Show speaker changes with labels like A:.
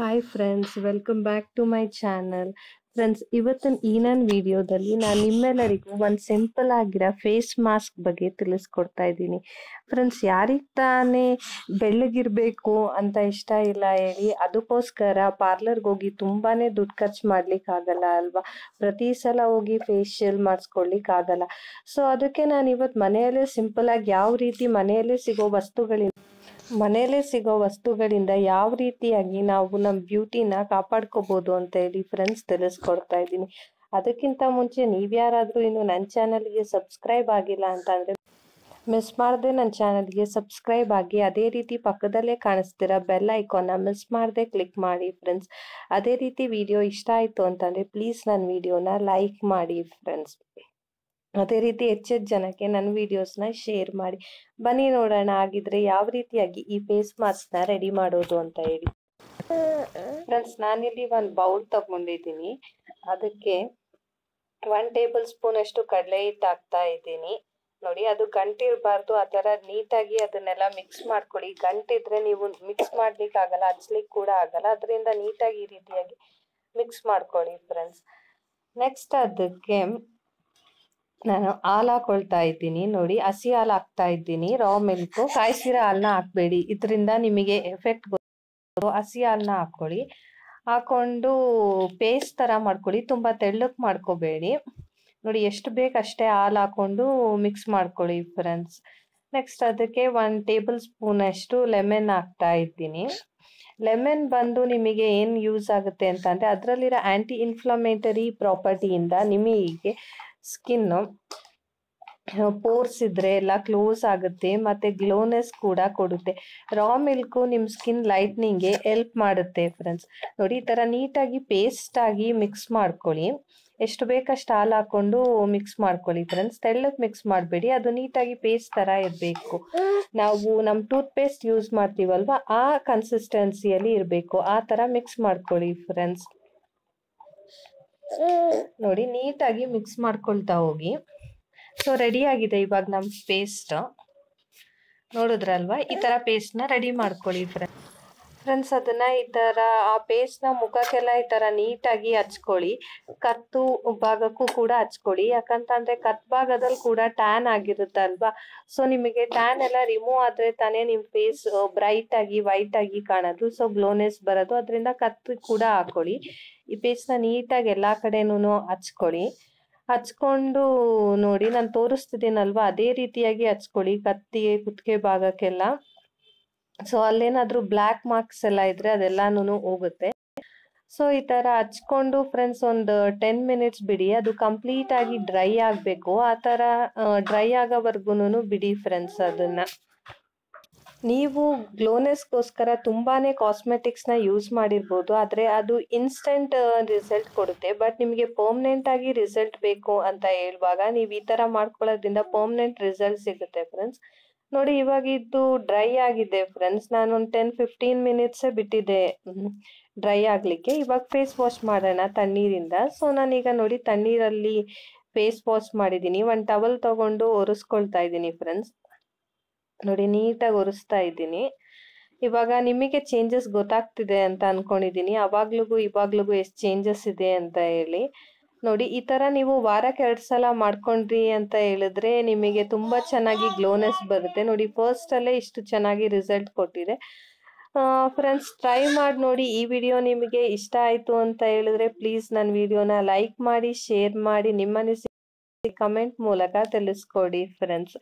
A: Hi friends welcome back to my channel friends ಇವತ್ತಿನ ಈ ನನ್ನ ವಿಡಿಯೋದಲ್ಲಿ ನಾನು ನಿಮ್ಮೆಲ್ಲರಿಗೂ ಒಂದು ಸಿಂಪಲ್ ಆಗಿರೋ ಫೇಸ್ ಮಾಸ್ಕ್ ಬಗ್ಗೆ ತಿಳಿಸ್ಕೊಡ್ತಾ ಇದ್ದೀನಿ. ಫ್ರೆಂಡ್ಸ್ ಯಾರಿಗೆ ತಾನೇ ಬೆಳ್ಳಗಿರ್ಬೇಕು ಅಂತ ಇಷ್ಟ ಇಲ್ಲ ಹೇಳಿ, ಅದಕ್ಕೋಸ್ಕರ ಪಾರ್ಲರ್ಗೆ ಹೋಗಿ ತುಂಬಾನೇ ದುಡ್ಡು ಖರ್ಚು ಮಾಡ್ಲಿಕ್ಕೆ ಆಗಲ್ಲ ಅಲ್ವಾ? ಪ್ರತಿ ಸಲ ಹೋಗಿ ಫೇಶಿಯಲ್ ಮಾಡಿಸ್ಕೊಳ್ಳಿಕ್ಕಾಗಲ್ಲ ಸೊ ಅದಕ್ಕೆ ನಾನು ಇವತ್ತು ಮನೆಯಲ್ಲೇ ಸಿಂಪಲ್ ಆಗಿ ಯಾವ ರೀತಿ ಮನೆಯಲ್ಲೇ ಸಿಗೋ ವಸ್ತುಗಳಿಂದ ಮನೆಯಲ್ಲೇ ಸಿಗೋ ವಸ್ತುಗಳಿಂದ ಯಾವ ರೀತಿಯಾಗಿ ನಾವು ನಮ್ಮ ಬ್ಯೂಟಿನ ಕಾಪಾಡ್ಕೋಬಹುದು ಅಂತ ಹೇಳಿ ಫ್ರೆಂಡ್ಸ್ ತಿಳಿಸ್ಕೊಡ್ತಾ ಇದ್ದೀನಿ. ಅದಕ್ಕಿಂತ ಮುಂಚೆ ನೀವ್ಯಾರಾದ್ರೂ ಇನ್ನು ನನ್ನ ಚಾನಲ್ಗೆ ಸಬ್ಸ್ಕ್ರೈಬ್ ಆಗಿಲ್ಲ ಅಂತ ಮಿಸ್ ಮಾಡದೆ ನನ್ನ ಚಾನಲ್ಗೆ ಸಬ್ಸ್ಕ್ರೈಬ್ ಆಗಿ ಅದೇ ರೀತಿ ಪಕ್ಕದಲ್ಲೇ ಕಾಣಿಸ್ತಿರೋ ಬೆಲ್ ಐಕಾನ್ನ ಮಿಸ್ ಮಾಡದೆ ಕ್ಲಿಕ್ ಮಾಡಿ ಫ್ರೆಂಡ್ಸ್ ಅದೇ ರೀತಿ ವಿಡಿಯೋ ಇಷ್ಟ ಆಯಿತು ಅಂತಂದರೆ ಪ್ಲೀಸ್ ನನ್ನ ವಿಡಿಯೋನ ಲೈಕ್ ಮಾಡಿ ಫ್ರೆಂಡ್ಸ್ ಅದೇ ರೀತಿ ಹೆಚ್ಚೆಚ್ಚು ಜನಕ್ಕೆ ನನ್ನ ವಿಡಿಯೋಸ್ನ ಶೇರ್ ಮಾಡಿ. ಬನ್ನಿ ನೋಡೋಣ ಆಗಿದ್ರೆ ಯಾವ ರೀತಿಯಾಗಿ ಈ ಫೇಸ್ ಮಾಸ್ಕ್ನ ರೆಡಿ ಮಾಡೋದು ಅಂತ ಹೇಳಿ. ಫ್ರೆಂಡ್ಸ್ ನಾನಿಲ್ಲಿ ಒಂದು ಬೌಲ್ ತಗೊಂಡಿದ್ದೀನಿ. ಅದಕ್ಕೆ ಒನ್ ಟೇಬಲ್ ಸ್ಪೂನ್ ಅಷ್ಟು ಕಡಲೆ ಹಿಟ್ಟು ಹಾಕ್ತಾ ಇದ್ದೀನಿ. ನೋಡಿ, ಅದು ಗಂಟಿರಬಾರ್ದು, ಆ ಥರ ನೀಟಾಗಿ ಅದನ್ನೆಲ್ಲ ಮಿಕ್ಸ್ ಮಾಡ್ಕೊಳ್ಳಿ ಗಂಟಿದ್ರೆ ನೀವು ಮಿಕ್ಸ್ ಮಾಡ್ಲಿಕ್ಕೆ ಆಗಲ್ಲ, ಹಚ್ಲಿಕ್ಕೆ ಕೂಡ ಆಗಲ್ಲ. ಅದರಿಂದ ನೀಟಾಗಿ ಈ ರೀತಿಯಾಗಿ ಮಿಕ್ಸ್ ಮಾಡ್ಕೊಳ್ಳಿ ಫ್ರೆಂಡ್ಸ್ ನೆಕ್ಸ್ಟ್ ಅದಕ್ಕೆ ನಾನು ಹಾಲು ಹಾಕೊಳ್ತಾ ಇದ್ದೀನಿ. ನೋಡಿ, ಹಸಿ ಹಾಲು ಹಾಕ್ತಾ ಇದ್ದೀನಿ. ರಾ ಮಿಲ್ಕು ಕಾಯಿಸಿರೋ ಹಾಲನ್ನ ಹಾಕ್ಬೇಡಿ. ಇದರಿಂದ ನಿಮಗೆ ಎಫೆಕ್ಟ್ ಹಸಿ ಹಾಲನ್ನ ಹಾಕ್ಕೊಳ್ಳಿ. ಹಾಕೊಂಡು ಪೇಸ್ಟ್ ಥರ ಮಾಡ್ಕೊಳ್ಳಿ. ತುಂಬ ತೆಳ್ಳಕ್ಕೆ ಮಾಡ್ಕೋಬೇಡಿ. ನೋಡಿ, ಎಷ್ಟು ಬೇಕು ಅಷ್ಟೇ ಹಾಲು ಹಾಕೊಂಡು ಮಿಕ್ಸ್ ಮಾಡ್ಕೊಳ್ಳಿ ಫ್ರೆಂಡ್ಸ್ ನೆಕ್ಸ್ಟ್ ಅದಕ್ಕೆ ಒನ್ ಟೇಬಲ್ ಸ್ಪೂನ್ ಅಷ್ಟು ಲೆಮನ್ ಹಾಕ್ತಾ ಇದ್ದೀನಿ. ಲೆಮನ್ ಬಂದು ನಿಮಗೆ ಏನು ಯೂಸ್ ಆಗುತ್ತೆ ಅಂತಂದರೆ, ಅದರಲ್ಲಿರೋ ಆ್ಯಂಟಿ ಇನ್ಫ್ಲಮೇಟರಿ ಪ್ರಾಪರ್ಟಿಯಿಂದ ನಿಮಗೆ ಸ್ಕಿನ್ನು ಪೋರ್ಸ್ ಇದ್ರೆ ಎಲ್ಲ ಕ್ಲೋಸ್ ಆಗುತ್ತೆ, ಮತ್ತೆ ಗ್ಲೋನೆಸ್ ಕೂಡ ಕೊಡುತ್ತೆ. ರಾ ಮಿಲ್ಕು ನಿಮ್ಮ ಸ್ಕಿನ್ ಲೈಟ್ನಿಂಗ್ಗೆ ಹೆಲ್ಪ್ ಮಾಡುತ್ತೆ ಫ್ರೆಂಡ್ಸ್ ನೋಡಿ, ಈ ತರ ನೀಟಾಗಿ ಪೇಸ್ಟ್ ಆಗಿ ಮಿಕ್ಸ್ ಮಾಡ್ಕೊಳ್ಳಿ. ಎಷ್ಟು ಬೇಕಷ್ಟು ಹಾಲು ಹಾಕೊಂಡು ಮಿಕ್ಸ್ ಮಾಡ್ಕೊಳ್ಳಿ ಫ್ರೆಂಡ್ಸ್ ತೆಳ್ಳಗೆ ಮಿಕ್ಸ್ ಮಾಡಬೇಡಿ. ಅದು ನೀಟಾಗಿ ಪೇಸ್ಟ್ ತರ ಇರಬೇಕು. ನಾವು ನಮ್ಮ ಟೂತ್ ಪೇಸ್ಟ್ ಯೂಸ್ ಮಾಡ್ತೀವಲ್ವಾ? ಆ ಕನ್ಸಿಸ್ಟೆನ್ಸಿಯಲ್ಲಿ ಇರಬೇಕು. ಆ ತರ ಮಿಕ್ಸ್ ಮಾಡ್ಕೊಳ್ಳಿ ಫ್ರೆಂಡ್ಸ್ ನೋಡಿ, ನೀಟಾಗಿ ಮಿಕ್ಸ್ ಮಾಡ್ಕೊಳ್ತಾ ಹೋಗಿ. ಸೊ ರೆಡಿ ಆಗಿದೆ ಇವಾಗ ನಮ್ಮ ಪೇಸ್ಟ್ ನೋಡಿದ್ರಲ್ವಾ ಈ ಥರ ಪೇಸ್ಟ್ನ ರೆಡಿ ಮಾಡ್ಕೊಳ್ಳಿ ಫ್ರೆಂಡ್ ಫ್ರೆಂಡ್ಸ್ ಅದನ್ನ ಈ ಥರ ಆ ಪೇಸ್ಟ್ನ ಮುಖಕ್ಕೆಲ್ಲ ಈ ಥರ ನೀಟಾಗಿ ಹಚ್ಕೊಳ್ಳಿ. ಕತ್ತು ಭಾಗಕ್ಕೂ ಕೂಡ ಹಚ್ಕೊಳ್ಳಿ. ಯಾಕಂತಂದ್ರೆ ಕತ್ ಭಾಗದಲ್ಲಿ ಕೂಡ ಟ್ಯಾನ್ ಆಗಿರುತ್ತಲ್ವಾ ಸೊ ನಿಮಗೆ ಟ್ಯಾನ್ ಎಲ್ಲ ರಿಮೂವ್ ಆದರೆ ತಾನೇ ನಿಮ್ಮ ಫೇಸ್ ಬ್ರೈಟ್ ಆಗಿ ವೈಟ್ ಕಾಣೋದು. ಸೊ ಗ್ಲೋನೆಸ್ ಬರೋದು. ಅದರಿಂದ ಕತ್ತು ಕೂಡ ಹಾಕೊಳ್ಳಿ. ಈ ಪೇಸ್ಟ್ನ ನೀಟಾಗಿ ಎಲ್ಲ ಕಡೆನೂ ಹಚ್ಕೊಳ್ಳಿ. ಹಚ್ಕೊಂಡು ನೋಡಿ ನಾನು ತೋರಿಸ್ತಿದ್ದೀನಲ್ವಾ? ಅದೇ ರೀತಿಯಾಗಿ ಹಚ್ಕೊಳ್ಳಿ ಕತ್ತಿಗೆ ಕುತ್ತಿಗೆ ಭಾಗಕ್ಕೆಲ್ಲ. ಸೊ ಅಲ್ಲೇನಾದರೂ ಬ್ಲ್ಯಾಕ್ ಮಾರ್ಕ್ಸ್ ಎಲ್ಲ ಇದ್ರೆ ಅದೆಲ್ಲಾನು ಹೋಗುತ್ತೆ. ಸೊ ಈ ತರ ಹಚ್ಕೊಂಡು ಫ್ರೆಂಡ್ಸ್ ಒಂದು ಟೆನ್ ಮಿನಿಟ್ಸ್ ಬಿಡಿ. ಅದು ಕಂಪ್ಲೀಟ್ ಆಗಿ ಡ್ರೈ ಆಗಬೇಕು. ಆ ಥರ ಡ್ರೈ ಆಗೋವರೆಗೂ ಬಿಡಿ ಫ್ರೆಂಡ್ಸ್ ಅದನ್ನ. ನೀವು ಗ್ಲೋನೆಸ್ಗೋಸ್ಕರ ತುಂಬಾನೇ ಕಾಸ್ಮೆಟಿಕ್ಸ್ನ ಯೂಸ್ ಮಾಡಿರ್ಬೋದು, ಆದರೆ ಅದು ಇನ್ಸ್ಟೆಂಟ್ ರಿಸಲ್ಟ್ ಕೊಡುತ್ತೆ. ಬಟ್ ನಿಮಗೆ ಪರ್ಮನೆಂಟ್ ಆಗಿ ರಿಸಲ್ಟ್ ಬೇಕು ಅಂತ ಹೇಳುವಾಗ ನೀವು ಈ ಥರ ಮಾಡ್ಕೊಳ್ಳೋದ್ರಿಂದ ಪರ್ಮನೆಂಟ್ ರಿಸಲ್ಟ್ ಸಿಗುತ್ತೆ ಫ್ರೆಂಡ್ಸ್ ನೋಡಿ, ಇವಾಗ ಇದು ಡ್ರೈ ಆಗಿದೆ ಫ್ರೆಂಡ್ಸ್ ನಾನು ಒಂದು ಟೆನ್ ಫಿಫ್ಟೀನ್ ಮಿನಿಟ್ಸೇ ಬಿಟ್ಟಿದ್ದೆ ಡ್ರೈ ಆಗಲಿಕ್ಕೆ. ಇವಾಗ ಫೇಸ್ ವಾಶ್ ಮಾಡೋಣ ತಣ್ಣೀರಿಂದ. ಸೊ ನಾನೀಗ ನೋಡಿ ತಣ್ಣೀರಲ್ಲಿ ಫೇಸ್ ವಾಶ್ ಮಾಡಿದ್ದೀನಿ. ಒಂದು ಟವಲ್ ತಗೊಂಡು ಒರೆಸ್ಕೊಳ್ತಾ ಇದ್ದೀನಿ ಫ್ರೆಂಡ್ಸ್ ನೋಡಿ, ನೀಟಾಗಿ ಒರೆಸ್ತಾ ಇದ್ದೀನಿ. ಇವಾಗ ನಿಮಗೆ ಚೇಂಜಸ್ ಗೊತ್ತಾಗ್ತಿದೆ ಅಂತ ಅನ್ಕೊಂಡಿದ್ದೀನಿ. ಅವಾಗ್ಲಿಗೂ ಇವಾಗ್ಲಿಗೂ ಎಷ್ಟು ಚೇಂಜಸ್ ಇದೆ ಅಂತ ಹೇಳಿ. ನೋಡಿ, ಈ ಥರ ನೀವು ವಾರಕ್ಕೆ ಎರಡು ಸಲ ಮಾಡ್ಕೊಂಡ್ರಿ ಅಂತ ಹೇಳಿದ್ರೆ ನಿಮಗೆ ತುಂಬಾ ಚೆನ್ನಾಗಿ ಗ್ಲೋನೆಸ್ ಬರುತ್ತೆ. ನೋಡಿ ಫಸ್ಟಲ್ಲೇ ಇಷ್ಟು ಚೆನ್ನಾಗಿ ರಿಸಲ್ಟ್ ಕೊಟ್ಟಿದೆ. ಫ್ರೆಂಡ್ಸ್ ಟ್ರೈ ಮಾಡಿ ನೋಡಿ, ಈ ವಿಡಿಯೋ ನಿಮಗೆ ಇಷ್ಟ ಆಯ್ತು ಅಂತ ಹೇಳಿದ್ರೆ ಪ್ಲೀಸ್ ನನ್ನ ವಿಡಿಯೋನ ಲೈಕ್ ಮಾಡಿ ಶೇರ್ ಮಾಡಿ, ನಿಮ್ಮ ಅನಿಸಿಕೆ ಕಮೆಂಟ್ ಮೂಲಕ ತಿಳಿಸ್ಕೊಡಿ ಫ್ರೆಂಡ್ಸ್